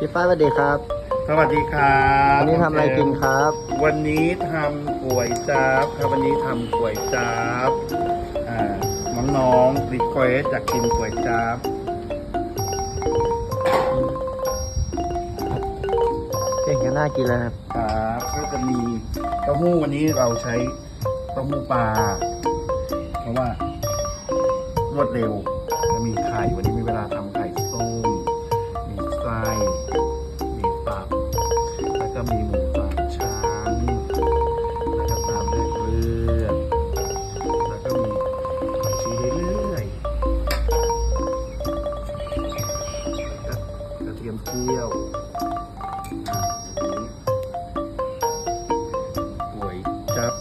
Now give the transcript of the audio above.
พี่ฟ้าสวัสดีครับ สวัสดีครับวันนี้ทำอะไรกินครับ วันนี้ทำก๋วยจั๊บครับวันนี้ทำก๋วยจั๊บอ่าน้องๆรีเควสอยากกินก๋วยจั๊บเก่งก็น่ากินแล้วครับครับก็จะมีเต้าหู้วันนี้เราใช้เต้าหู้ปลาเพราะว่ารวดเร็วแล้วมีไข่วันนี้มีเวลา มีหมูปางช้างนะครับตามด้วยเลื่อนแล้วก็มีผักชีเรื่อยกระเทียมเจียวป่วยจับ